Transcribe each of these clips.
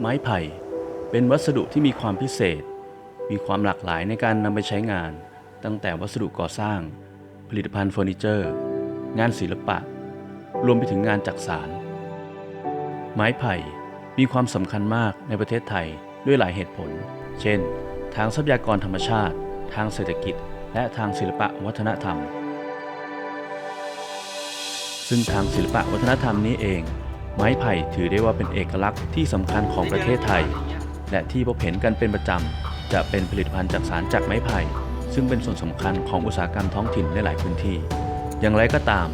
ไม้ไผ่ เป็นวัสดุที่มีความพิเศษ มีความหลากหลายในการนำไปใช้งาน ตั้งแต่วัสดุก่อสร้าง ผลิตภัณฑ์เฟอร์นิเจอร์ งานศิลปะ รวมไปถึงงานจักสานไม้ไผ่มีความสำคัญมากในประเทศไทยด้วยหลายเหตุผล เช่น ทางทรัพยากรธรรมชาติ ทางเศรษฐกิจ และทางศิลปะวัฒนธรรม ซึ่งทางศิลปะวัฒนธรรมนี้เอง ไม้ไผ่ถือได้ว่าเป็นเอกลักษณ์ที่สำคัญของประเทศไทย และที่พบเห็นกันเป็นประจำจะเป็นผลิตภัณฑ์จากสารจากไม้ไผ่ ซึ่งเป็นส่วนสำคัญของอุตสาหกรรมท้องถิ่นในหลายพื้นที่ อย่างไรก็ตาม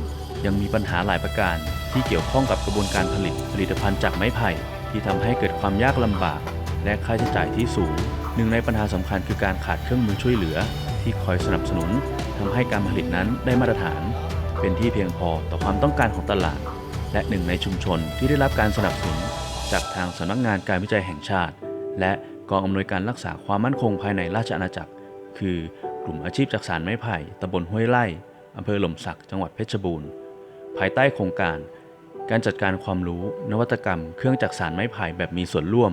ยังมีปัญหาหลายประการที่เกี่ยวข้องกับกระบวนการผลิตผลิตภัณฑ์จากไม้ไผ่ ที่ทำให้เกิดความยากลำบาก และค่าใช้จ่ายที่สูง หนึ่งในปัญหาสำคัญคือการขาดเครื่องมือช่วยเหลือ ที่คอยสนับสนุนทำให้การผลิตนั้นได้มาตรฐาน เป็นที่เพียงพอต่อความต้องการของตลาด และหนึ่งในชุมชนที่ได้รับการสนับสนุน จากทางสำนักงานการวิจัยแห่งชาติ และกองอำนวยการรักษาความมั่นคงภายในราชอาณาจักร คือกลุ่มอาชีพจักสานไม้ไผ่ตำบลห้วยไร่อำเภอหล่มสักจังหวัดเพชรบูรณ์ ภายใต้โครงการ การจัดการความรู้ นวัตกรรม เครื่องจักสานไม้ไผ่แบบมีส่วนร่วม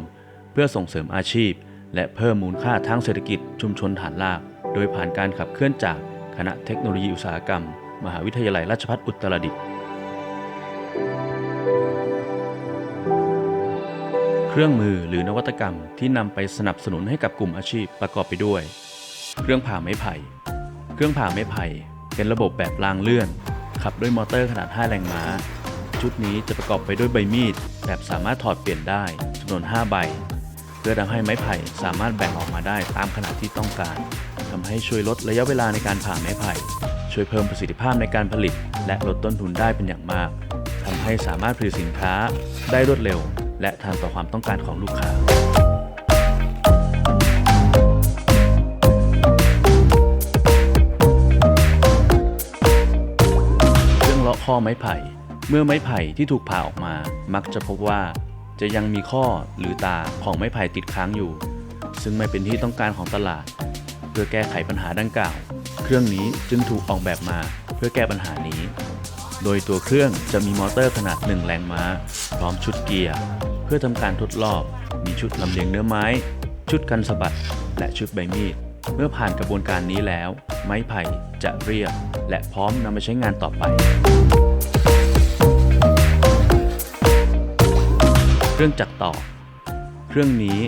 เพื่อส่งเสริมอาชีพ และเพิ่มมูลค่าทางเศรษฐกิจชุมชนฐานราก โดยผ่านการขับเคลื่อนจากคณะเทคโนโลยีอุตสาหกรรม มหาวิทยาลัยราชภัฏอุตรดิตถ์ เครื่องมือหรือนวัตกรรมที่นำไปสนับสนุนให้กับกลุ่มอาชีพประกอบไปด้วย เครื่องผ่าไม้ไผ่ เครื่องผ่าไม้ไผ่ เป็นระบบแบบรางเลื่อน ขับด้วยมอเตอร์ขนาด 5 แรงม้า ชุดนี้จะประกอบไปด้วยใบมีด แบบสามารถถอดเปลี่ยนได้จำนวน 5 ใบ เพื่อทำให้ไม้ไผ่สามารถแบ่งออกมาได้ตามขนาดที่ต้องการทำให้ช่วยลดระยะเวลาในการผ่าไม้ไผ่ ช่วยเพิ่มประสิทธิภาพในการผลิต และลดต้นทุนได้เป็นอย่างมากทำให้สามารถผลิตสินค้าได้รวดเร็ว และทันต่อความต้องการของลูกค้าเครื่องเลาะข้อไม้ไผ่ เมื่อไม้ไผ่ที่ถูกผ่าออกมา มักจะพบว่า จะยังมีข้อหรือตาของไม้ไผ่ติดค้างอยู่ ซึ่งไม่เป็นที่ต้องการของตลาด เพื่อแก้ไขปัญหาดังกล่าว เครื่องนี้จึงถูกออกแบบมาเพื่อแก้ปัญหานี้โดยตัวเครื่องจะมีมอเตอร์ขนาด 1 แรงม้า พร้อมชุดเกียร์ พื่อทำการทดรอบมีชุดลำเลียงเนื้อไม้ ชุดกันสะบัด และชุดใบมีด เมื่อผ่านกระบวนการนี้แล้ว ไม้ไผ่จะเรียบ และพร้อมนำไปใช้งานต่อไป เครื่องจักรตอก เครื่องนี้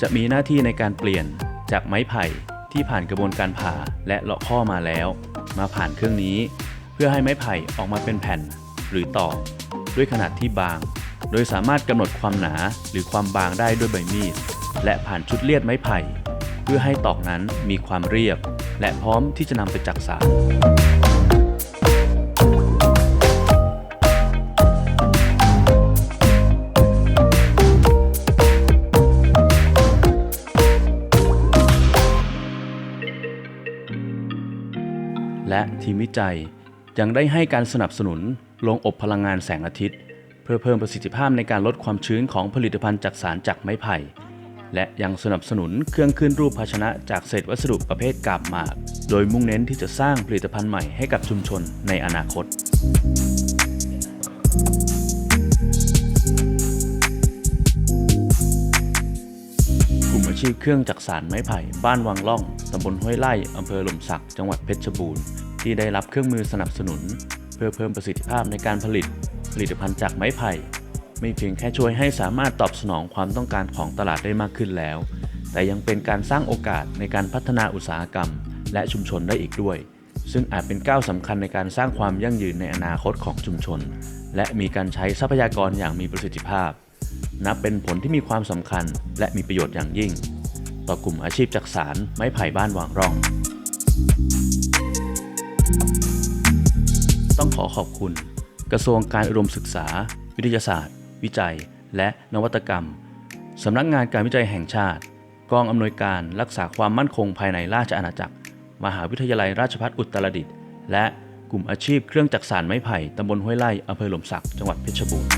จะมีหน้าที่ในการเปลี่ยนจากไม้ไผ่ที่ผ่านกระบวนการผ่าและเลาะข้อมาแล้ว มาผ่านเครื่องนี้ เพื่อให้ไม้ไผ่ออกมาเป็นแผ่น หรือตอกด้วยขนาดที่บาง โดยสามารถกำหนดความหนาหรือความบางได้ด้วยใบมีด และผ่านชุดเลียดไม้ไผ่ เพื่อให้ตอกนั้นมีความเรียบ และพร้อมที่จะนำไปจักสานและทีมวิจัยยังได้ให้การสนับสนุนโรงอบพลังงานแสงอาทิตย์ เพื่อเพิ่มประสิทธิภาพในการลดความชื้นของผลิตภัณฑ์จากสารจากไม้ไผ่ และยังสนับสนุนเครื่องขึ้นรูปภาชนะจากเศษวัสดุประเภทกาบหมาก โดยมุ่งเน้นที่จะสร้างผลิตภัณฑ์ใหม่ให้กับชุมชนในอนาคตกลุ่มอาชีพเครื่องจักสานไม้ไผ่ บ้านวังล่อง ตำบลห้วยไร่อำเภอหล่มสัก จังหวัดเพชรบูรณ์ ที่ได้รับเครื่องมือสนับสนุน เพื่อเพิ่มประสิทธิภาพในการผลิต ผลิตภัณฑ์จากไม้ไผ่ ไม่เพียงแค่ช่วยให้สามารถตอบสนองความต้องการของตลาดได้มากขึ้นแล้ว แต่ยังเป็นการสร้างโอกาสในการพัฒนาอุตสาหกรรม และชุมชนได้อีกด้วย ซึ่งอาจเป็นก้าวสำคัญในการสร้างความยั่งยืนในอนาคตของชุมชน และมีการใช้ทรัพยากรอย่างมีประสิทธิภาพ นับเป็นผลที่มีความสำคัญ และมีประโยชน์อย่างยิ่ง ต่อกลุ่มอาชีพจักสารไม้ไผ่บ้านวางร่อง ต้องขอขอบคุณ กระทรวงการอุดมศึกษา วิทยาศาสตร์ วิจัย และนวัตกรรม สำนักงานการวิจัยแห่งชาติ กองอำนวยการรักษาความมั่นคงภายในราชอาณาจักร มหาวิทยาลัยราชภัฏอุตรดิตถ์และกลุ่มอาชีพเครื่องจักสานไม้ไผ่ตำบลห้วยไร่อำเภอหล่มสัก จังหวัดเพชรบูรณ์